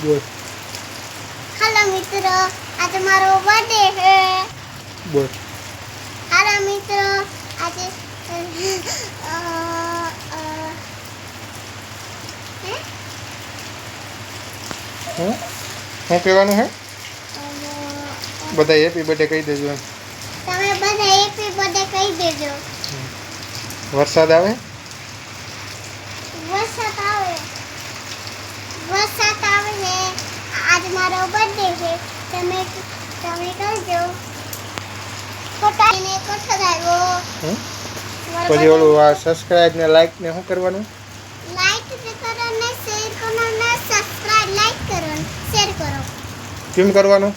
બોલ. હેલો મિત્રો. આજે મારો બર્થડે છે. બોલ. હેલો મિત્રો. આજે હે? હું? શું કહેવાનું છે અ, બધા હેપી બર્થડે કહી દેજો તમે બધા હેપી બર્થડે કહી દેજો. વરસાદ આવે? વરસાદ આવે. વરસાદ બર્થડે છે તમે તમે કરજો. પોતાને કોઠો આવ્યો પછી ઓલું આ સબસ્ક્રાઇબ ને લાઈક ને શું કરવાનું? લાઈક કરો ને શેર કરો ને સબસ્ક્રાઇબ લાઈક કરો શેર કરો. કેમ કરવાનું?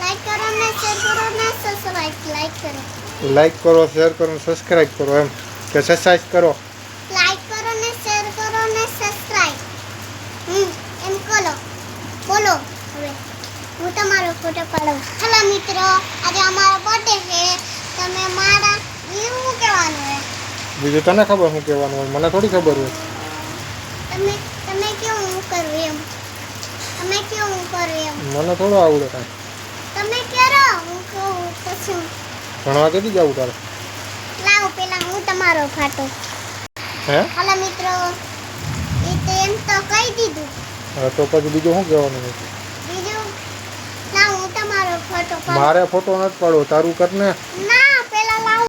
લાઈક કરો ને શેર કરો ને સબસ્ક્રાઇબ લાઈક કરો. લાઈક કરો શેર કરો સબસ્ક્રાઇબ કરો એમ. કે સબસ્ક્રાઇબ કરો લાઈક કરો ને શેર કરો ને સબસ્ક્રાઇબ હમ એમ કરો બોલો હવે હું તમારો ફોટો પાડો. હેલો મિત્રો આજે અમારો બર્થડે છે. તમે મારા એવું કહેવાનું છે બીજું તને ખબર શું કહેવાનું હોય? મને થોડી ખબર હોય. તમે તમે કેવું કરવું એમ? તમે કેવું કરવું એમ? મને થોડો આવડે કાંઈ. તમે કરો? હું કહું પછી ભણવા કેથી જવું તારે? લાવો પેલા હું તમારો ફાટો. હે? હેલો મિત્રો એ તો એમ તો કહી દીધું. હા, તો પછી બીજું શું કહેવાનું હોય બીજું લાવો હું તમારો ફોટો પાડું મારે ફોટો નથી પાડવો. તારું કર ને. ના